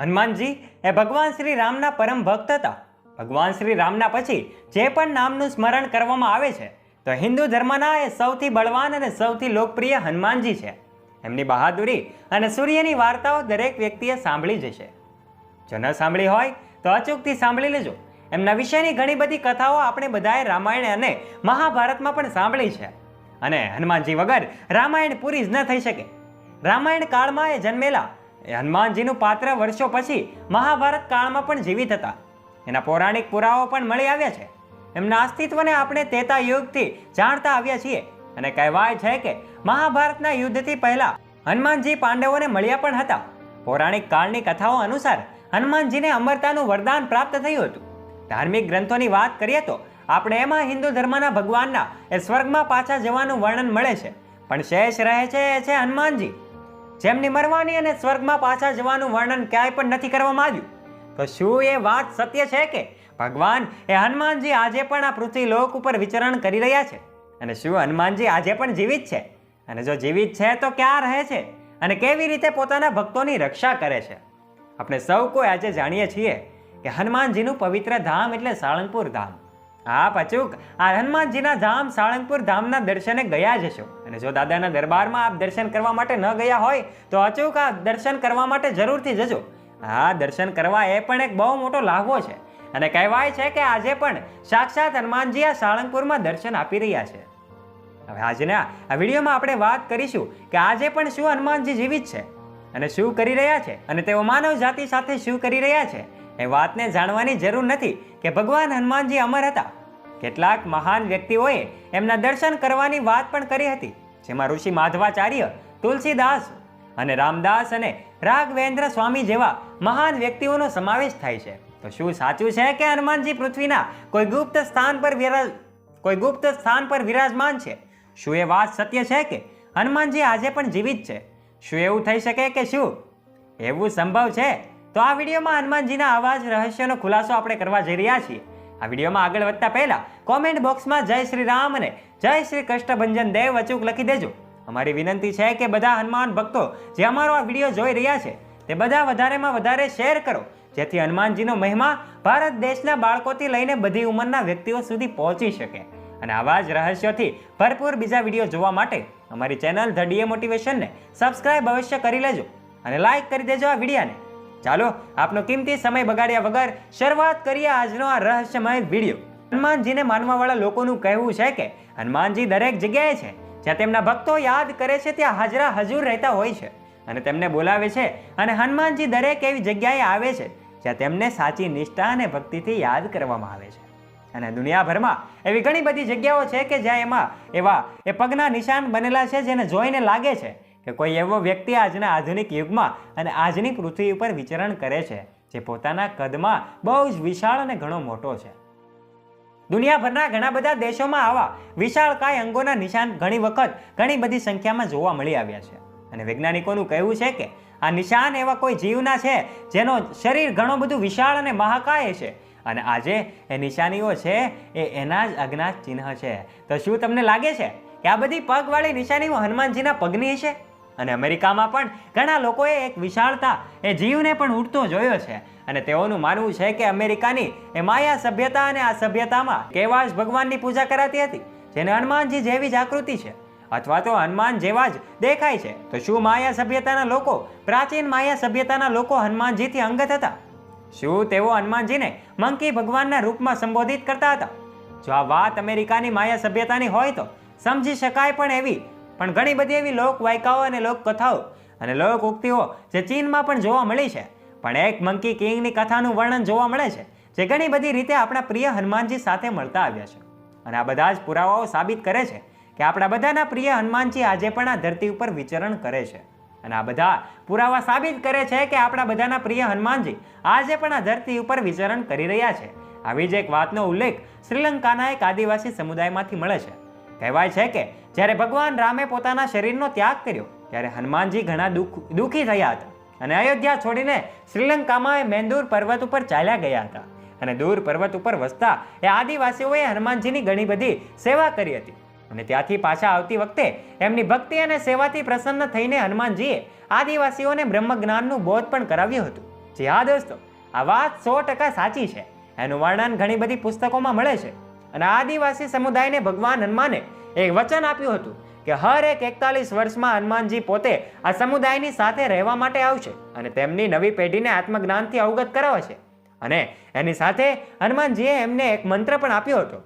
હનુમાનજી એ ભગવાન શ્રી રામના પરમ ભક્ત હતા. ભગવાન શ્રી રામના પછી જે પણ નામનું સ્મરણ કરવામાં આવે છે, તો હિન્દુ ધર્મના એ સૌથી બળવાન અને સૌથી લોકપ્રિય હનુમાનજી છે. એમની બહાદુરી અને સૂર્યની વાર્તાઓ દરેક વ્યક્તિએ સાંભળી જશે જો ન સાંભળી હોય, તો અચૂકથી સાંભળી લેજો. એમના વિશેની ઘણી બધી કથાઓ આપણે બધાએ રામાયણ અને મહાભારતમાં પણ સાંભળી છે. અને હનુમાનજી વગર રામાયણ પૂરી જ ન થઈ શકે. રામાયણ કાળમાં એ જન્મેલા હનુમાનજીનું પાત્ર વર્ષો પછી મહાભારત કાળમાં પણ જીવિત હતા. એના પૌરાણિક પુરાવો પણ મળી આવ્યા છે. એમના અસ્તિત્વને આપણે તેતા યુગથી જાણતા આવ્યા છીએ અને કહેવાય છે કે મહાભારતના યુદ્ધથી પહેલા હનુમાનજી પાંડવોને મળ્યા પણ હતા. પૌરાણિક કાળની કથાઓ અનુસાર હનુમાનજીને અમરતાનું વરદાન પ્રાપ્ત થયું હતું. ધાર્મિક ગ્રંથોની વાત કરીએ તો આપણે એમાં હિન્દુ ધર્મના ભગવાનના એ સ્વર્ગમાં પાછા જવાનું વર્ણન મળે છે. પણ શેષ રહે છે હનુમાનજી. જેમની મરવાની અને સ્વર્ગમાં પાછા જવાનું વર્ણન ક્યાંય પણ નથી કરવામાં આવ્યું. તો શું એ વાત સત્ય છે કે ભગવાન એ હનુમાનજી આજે પણ આ પૃથ્વી લોક ઉપર વિચરણ કરી રહ્યા છે? અને શું હનુમાનજી આજે પણ જીવિત છે? અને જો જીવિત છે તો ક્યાં રહે છે? અને કેવી રીતે પોતાના ભક્તોની રક્ષા કરે છે? આપણે સૌ કોઈ આજે જાણીએ છીએ કે હનુમાનજીનું પવિત્ર ધામ એટલે સાળંગપુર ધામ. આપ પચુક. હનુમાનજીના ધામ સાળંગપુર ધામના દર્શને ગયા જશો અને જો દાદાના દરબારમાં આપ દર્શન કરવા માટે ન ગયા હોય, તો અચૂક આ દર્શન કરવા માટે જરૂરથી જજો. હા, દર્શન કરવા એ પણ એક બહુ મોટો લાભો છે. અને કહેવાય છે કે આજે પણ સાક્ષાત હનુમાનજી આ સાળંગપુરમાં દર્શન આપી રહ્યા છે. હવે આજના આ વિડીયોમાં આપણે વાત કરીશું કે આજે પણ શું હનુમાનજી જીવિત છે? અને શું કરી રહ્યા છે? અને તેઓ માનવ જાતિ સાથે શું કરી રહ્યા છે? એ વાતને જાણવાની જરૂર નથી કે ભગવાન હનુમાનજી અમર હતા. કેટલાક મહાન વ્યક્તિઓએ એમના દર્શન કરવાની વાત પણ કરી હતી, જેમાં ઋષિ માધવાચાર્ય, તુલસીદાસ અને રામદાસ અને રાઘવેન્દ્ર સ્વામી જેવા મહાન વ્યક્તિઓનો સમાવેશ થાય છે. તો શું સાચું છે કે હનુમાનજી પૃથ્વીના કોઈ ગુપ્ત સ્થાન પર વિરાજ કોઈ ગુપ્ત સ્થાન પર વિરાજમાન છે? શું એ વાત સત્ય છે કે હનુમાનજી આજે પણ જીવિત છે? શું એવું થઈ શકે કે શું? એવું સંભવ છે? તો આ વિડીયોમાં હનુમાનજીના આવા જ રહસ્યનો ખુલાસો આપણે કરવા જઈ રહ્યા છીએ. આ વિડીયોમાં આગળ વધતા પહેલા કોમેન્ટ બોક્સમાં જય શ્રી રામ અને જય શ્રી કષ્ટભંજન દેવ અચૂક લખી દેજો. અમારી વિનંતી છે કે બધા હનુમાન ભક્તો જે અમારો આ વીડિયો જોઈ રહ્યા છે, તે બધા વધારેમાં વધારે શેર કરો, જેથી હનુમાનજીનો મહિમા ભારત દેશના બાળકોથી લઈને બધી ઉંમરના વ્યક્તિઓ સુધી પહોંચી શકે. અને આવા જ રહસ્યોથી ભરપૂર બીજા વીડિયો જોવા માટે અમારી ચેનલ ધ ડીએ મોટિવેશનને સબસ્ક્રાઇબ અવશ્ય કરી લેજો અને લાઈક કરી દેજો આ વિડીયાને. ચાલો આપનો કિંમતી સમય બગાડ્યા વગર શરૂઆત કરીએ આજનો આ રહસ્યમય વીડિયો. હનુમાનજીને માનવાવાળા લોકોનું કહેવું છે કે, હનુમાનજી દરેક જગ્યાએ છે. જ્યાં તેમના ભક્તો યાદ કરે છે, ત્યાં હાજરા હજુર રહેતા હોય છે. અને તેમને બોલાવે છે અને હનુમાનજી દરેક એવી જગ્યાએ આવે છે, જ્યાં તેમને સાચી નિષ્ઠા અને ભક્તિથી યાદ કરવામાં આવે છે. અને દુનિયાભરમાં એવી ઘણી બધી જગ્યાઓ છે કે જ્યાં એમાં એવા એ પગના નિશાન બનેલા છે, જેને જોઈને લાગે છે કે કોઈ એવો વ્યક્તિ આજના આધુનિક યુગમાં અને આજની પૃથ્વી ઉપર વિચરણ કરે છે, જે પોતાના કદમાં બહુ જ વિશાળ અને ઘણો મોટો છે. દુનિયાભરના ઘણા બધા દેશોમાં આવા વિશાળકાય અંગોના નિશાન ઘણી વખત ઘણી બધી સંખ્યામાં જોવા મળી આવ્યા છે. અને વૈજ્ઞાનિકોનું કહેવું છે કે આ નિશાન એવા કોઈ જીવના છે, જેનો શરીર ઘણો બધું વિશાળ અને મહાકાય છે. અને આજે એ નિશાનીઓ છે, એ એના જ અજ્ઞાત ચિહ્ન છે. તો શું તમને લાગે છે કે આ બધી પગવાળી નિશાનીઓ હનુમાનજીના પગની છે અને અમેરિકામાં પણ ઘણા લોકોએ એક વિશાળતા એ જીવને પણ ઉડતો જોયો છે. અને તેઓનું માનવું છે કે અમેરિકાની એ માયા સભ્યતા અને આ સભ્યતામાં કેવા જ ભગવાનની પૂજા કરાતી હતી, જેને હનુમાનજી જેવી જ આકૃતિ છે. અથવા તો હનુમાન જેવા જ દેખાય છે. તો શું માયા સભ્યતાના લોકો, પ્રાચીન માયા સભ્યતાના લોકો હનુમાનજીથી અંગત હતા? શું તેઓ હનુમાનજીને મંકી ભગવાનના રૂપમાં સંબોધિત કરતા હતા? જો આ વાત અમેરિકાની માયા સભ્યતાની હોય તો સમજી શકાય પણ એવી પણ ઘણી બધી એવી લોકવાયકાઓ અને લોકકથાઓ અને લોક ઉક્તિઓ જે ચીનમાં પણ જોવા મળી છે. પણ એક મંકી કિંગની કથાનું વર્ણન જોવા મળે છે, જે ઘણી બધી રીતે આપણા પ્રિય હનુમાનજી સાથે મળતા આવ્યા છે. અને આ બધા જ પુરાવાઓ સાબિત કરે છે કે આપણા બધાના પ્રિય હનુમાનજી આજે પણ આ ધરતી ઉપર વિચરણ કરે છે. અને આ બધા પુરાવા સાબિત કરે છે કે આપણા બધાના પ્રિય હનુમાનજી આજે પણ આ ધરતી ઉપર વિચરણ કરી રહ્યા છે. આવી જ એક વાતનો ઉલ્લેખ શ્રીલંકાના એક આદિવાસી સમુદાયમાંથી મળે છે. કહેવાય છે કે જ્યારે ભગવાન રામે પોતાના શરીરનો ત્યાગ કર્યો, ત્યારે હનુમાનજી ઘણા દુઃખ, દુઃખી થયા હતા અને અયોધ્યા છોડીને શ્રીલંકામાં એ મેંદૂર પર્વત ઉપર ચાલ્યા ગયા હતા. અને દૂર પર્વત ઉપર વસતા એ આદિવાસીઓએ હનુમાનજીની ઘણી બધી સેવા કરી હતી. અને ત્યાંથી પાછા આવતી વખતે એમની ભક્તિ અને સેવાથી પ્રસન્ન થઈને હનુમાનજીએ આદિવાસીઓને બ્રહ્મજ્ઞાનનું બોધ પણ કરાવ્યું હતું. જી હા દોસ્તો, આ વાત સો ટકા સાચી છે. એનું વર્ણન ઘણી બધી પુસ્તકોમાં મળે છે. અને આદિવાસી સમુદાયને ભગવાન હનુમાને એક વચન આપ્યું હતું કે હર એક એકતાલીસ વર્ષમાં હનુમાનજી પોતે આ સમુદાયની સાથે રહેવા માટે આવશે અને તેમની નવી પેઢીને આત્મજ્ઞાનથી અવગત કરાવશે અને એની સાથે હનુમાનજીએ એમને એક મંત્ર પણ આપ્યો હતો.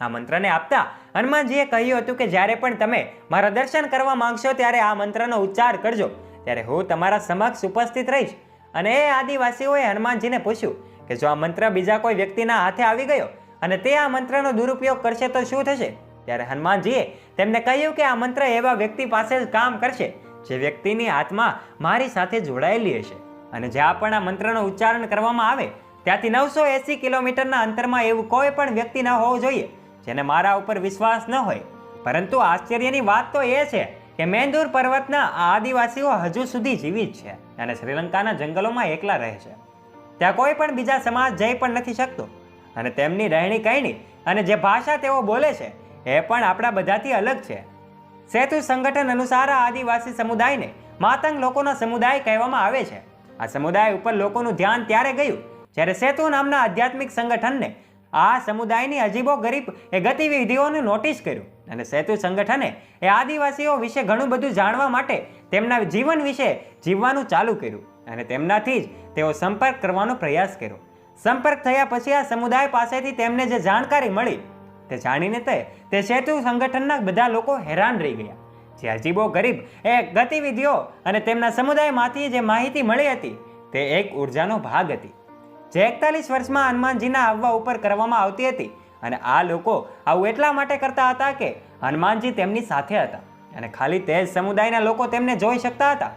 આ મંત્રને આપતા હનુમાનજીએ કહ્યું હતું કે જ્યારે પણ તમે મારા દર્શન કરવા માંગશો ત્યારે આ મંત્રનો ઉચ્ચાર કરજો. ત્યારે હું તમારા સમક્ષ ઉપસ્થિત રહીશ. અને એ આદિવાસીઓએ હનુમાનજીને પૂછ્યું કે જો આ મંત્ર બીજા કોઈ વ્યક્તિના હાથે આવી ગયો અને તે આ મંત્રનો દુરુપયોગ કરશે તો શું થશે? ત્યારે હનુમાનજીએ તેમને કહ્યું કે આ મંત્ર એવા વ્યક્તિ પાસે જ કામ કરશે, જે વ્યક્તિની આત્મા મારી સાથે જોડાયેલી હશે. અને જ્યાં પણ આ મંત્રનો ઉચ્ચારણ કરવામાં આવે, ત્યાંથી નવસો એસી કિલોમીટરના અંતરમાં એવું કોઈ પણ વ્યક્તિ ન હોવું જોઈએ, જેને મારા ઉપર વિશ્વાસ ન હોય. પરંતુ આશ્ચર્યની વાત તો એ છે કે મેંદુર પર્વતના આદિવાસીઓ હજુ સુધી જીવિત છે અને શ્રીલંકાના જંગલોમાં એકલા રહે છે. ત્યાં કોઈ પણ બીજા સમાજ જઈ પણ નથી શકતો. અને તેમની રહેણી કહેણી અને જે ભાષા તેઓ બોલે છે, એ પણ આપણા બધાથી અલગ છે. સેતુ સંગઠન અનુસાર આ આદિવાસી સમુદાયને માતંગ લોકોનો સમુદાય કહેવામાં આવે છે. આ સમુદાય ઉપર લોકોનું ધ્યાન ત્યારે ગયું જ્યારે સેતુ નામના આધ્યાત્મિક સંગઠનને આ સમુદાયની અજીબો ગરીબ એ ગતિવિધિઓનું નોટિસ કર્યું અને સેતુ સંગઠને એ આદિવાસીઓ વિશે ઘણું બધું જાણવા માટે તેમના જીવન વિશે જીવવાનું ચાલુ કર્યું અને તેમનાથી જ તેઓ સંપર્ક કરવાનો પ્રયાસ કર્યો. સંપર્ક થયા પછી આ સમુદાય પાસેથી તેમને જે જાણકારી મળી તે જાણીને તે તે સેતુ સંગઠનના બધા લોકો હેરાન રહી ગયા. જે અજીબો ગરીબ, એ ગતિવિધિઓ અને તેમના સમુદાયમાંથી જે માહિતી મળી હતી, તે એક ઉર્જાનો ભાગ હતી. જે એકતાલીસ વર્ષમાં હનુમાનજીના આવવા ઉપર કરવામાં આવતી હતી અને આ લોકો આવું એટલા માટે કરતા હતા કે હનુમાનજી તેમની સાથે હતા અને ખાલી તે જ સમુદાયના લોકો તેમને જોઈ શકતા હતા.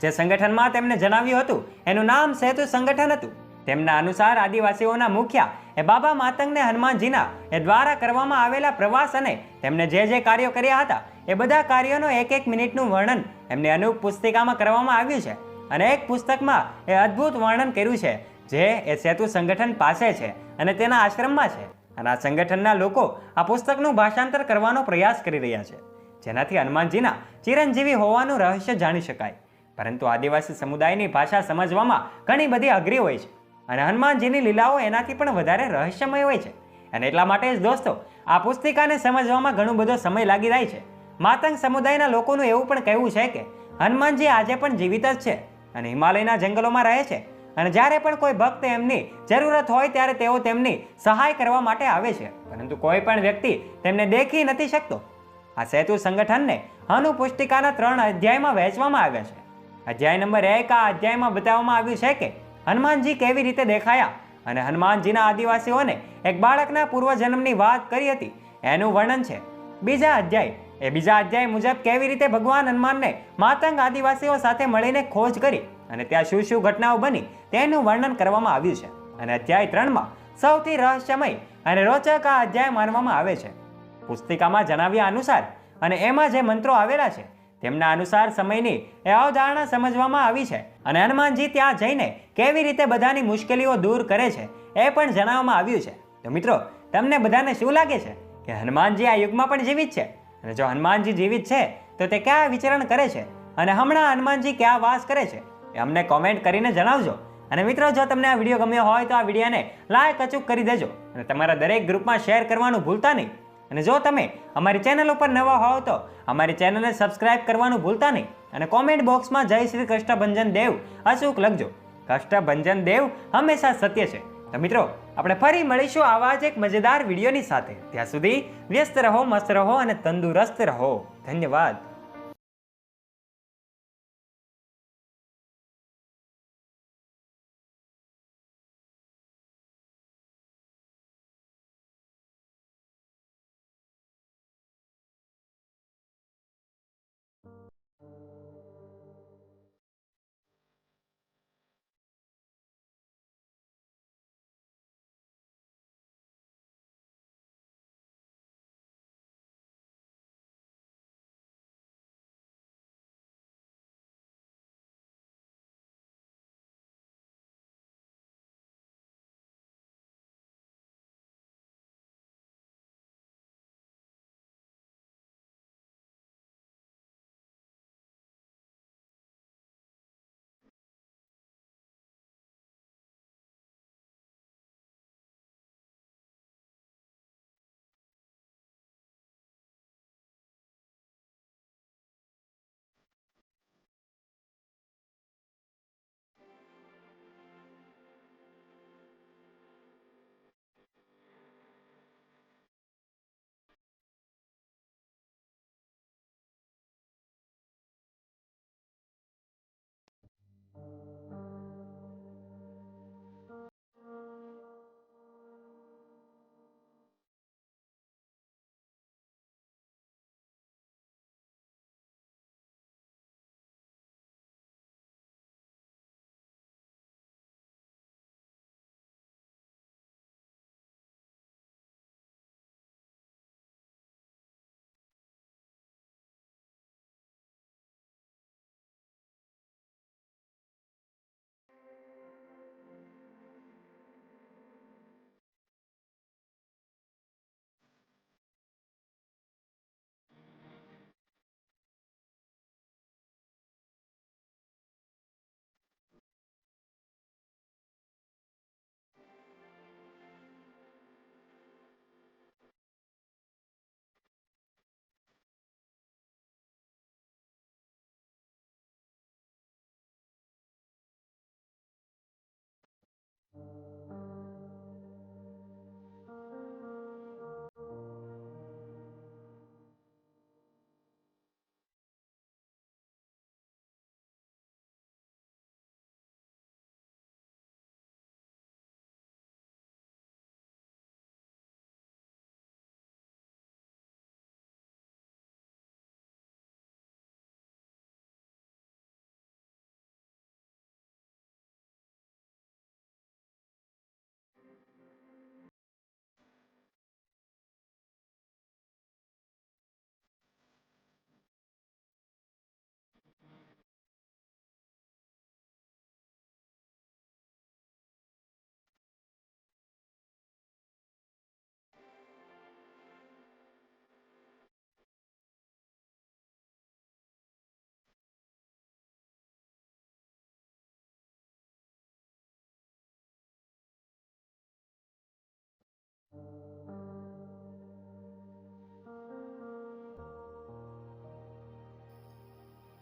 જે સંગઠનમાં તેમને જણાવ્યું હતું, એનું નામ સેતુ સંગઠન હતું. તેમના અનુસાર આદિવાસીઓના મુખ્ય એ બાબા માતંગને હનુમાનજીના એ દ્વારા કરવામાં આવેલા પ્રવાસ અને તેમને જે જે કાર્યો કર્યા હતા, એ બધા કાર્યોનો એક એક મિનિટનું વર્ણન એમની અનુપ પુસ્તિકામાં કરવામાં આવ્યું છે. અને એક પુસ્તકમાં એ અદ્ભુત વર્ણન કર્યું છે, જે એ સેતુ સંગઠન પાસે છે અને તેના આશ્રમમાં છે. અને આ સંગઠનના લોકો આ પુસ્તકનું ભાષાંતર કરવાનો પ્રયાસ કરી રહ્યા છે. જેનાથી હનુમાનજીના ચિરંજીવી હોવાનું રહસ્ય જાણી શકાય. પરંતુ આદિવાસી સમુદાયની ભાષા સમજવામાં ઘણી બધી અઘરી હોય છે. અને હનુમાનજીની લીલાઓ એનાથી પણ વધારે રહસ્યમય હોય છે. અને એટલા માટે જ દોસ્તો, આ પુસ્તિકાને સમજવામાં ઘણો બધો સમય લાગી જાય છે. માતંગ સમુદાયના લોકોનું એવું પણ કહેવું છે કે, હનુમાનજી આજે પણ જીવિત જ છે અને હિમાલયના જંગલોમાં રહે છે. અને જ્યારે પણ કોઈ ભક્ત એમની જરૂરત હોય ત્યારે તેઓ તેમની સહાય કરવા માટે આવે છે. પરંતુ કોઈ પણ વ્યક્તિ તેમને દેખી નથી શકતો. આ સેતુ સંગઠનને હનુ પુસ્તિકાના ત્રણ અધ્યાયમાં વહેંચવામાં આવ્યા છે. અધ્યાય નંબર એક આ અધ્યાયમાં બતાવવામાં આવ્યું છે કે હનુમાનજી કેવી રીતે દેખાયા? અને હનુમાનજીના આદિવાસીઓને એક બાળકના પૂર્વજન્મની વાત કરી હતી. એનું વર્ણન છે. બીજા અધ્યાય. એ બીજા અધ્યાય મુજબ કેવી રીતે ભગવાન હનુમાનને માતંગ આદિવાસીઓ સાથે મળીને ખોજ કરી અને ત્યાં શું શું ઘટનાઓ બની તેનું વર્ણન કરવામાં આવ્યું છે. અને અધ્યાય ત્રણમાં સૌથી રહસ્યમય અને રોચક આ અધ્યાય માનવામાં આવે છે. પુસ્તિકામાં જણાવ્યા અનુસાર અને એમાં જે મંત્રો આવેલા છે તેમના અનુસાર સમયની એ અવધારણા સમજવામાં આવી છે અને હનુમાનજી ત્યાં જઈને કેવી રીતે બધાની મુશ્કેલીઓ દૂર કરે છે એ પણ જણાવવામાં આવ્યું છે. તો મિત્રો, તમને બધાને શું લાગે છે કે હનુમાનજી આ યુગમાં પણ જીવિત છે? અને જો હનુમાનજી જીવિત છે, તો તે ક્યાં વિચરણ કરે છે? અને હમણાં હનુમાનજી ક્યાં વાસ કરે છે? એ અમને કોમેન્ટ કરીને જણાવજો. અને મિત્રો, જો તમને આ વીડિયો ગમ્યો હોય તો આ વિડીયોને લાઈક અચૂક કરી દેજો અને તમારા દરેક ગ્રુપમાં શેર કરવાનું ભૂલતા નહીં. અને જો તમે અમારી ચેનલ ઉપર નવા હોવ તો અમારી ચેનલને સબસ્ક્રાઇબ કરવાનું ભૂલતા નહીં અને કોમેન્ટ બોક્સમાં જય શ્રી કષ્ટભંજન દેવ અચૂક લખજો. કષ્ટભંજન દેવ હંમેશા સત્ય છે. તો મિત્રો, આપણે ફરી મળીશું આવા જ એક મજેદાર વિડીયોની સાથે. ત્યાં સુધી વ્યસ્ત રહો, મસ્ત રહો અને તંદુરસ્ત રહો. ધન્યવાદ.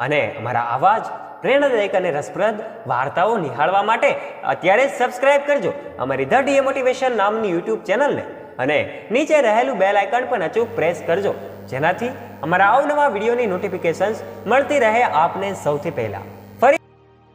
અને અમારા આવા જ પ્રેરણાદાયક અને રસપ્રદ વાર્તાઓ નિહાળવા માટે અત્યારે જ સબસ્ક્રાઇબ કરજો અમારી ધ ડીએ મોટિવેશન નામની યુટ્યુબ ચેનલને અને નીચે રહેલું બેલ આઇકન પણ અચૂક પ્રેસ કરજો. જેનાથી અમારા અવનવા વિડીયોની નોટિફિકેશન્સ મળતી રહે આપને સૌથી પહેલા.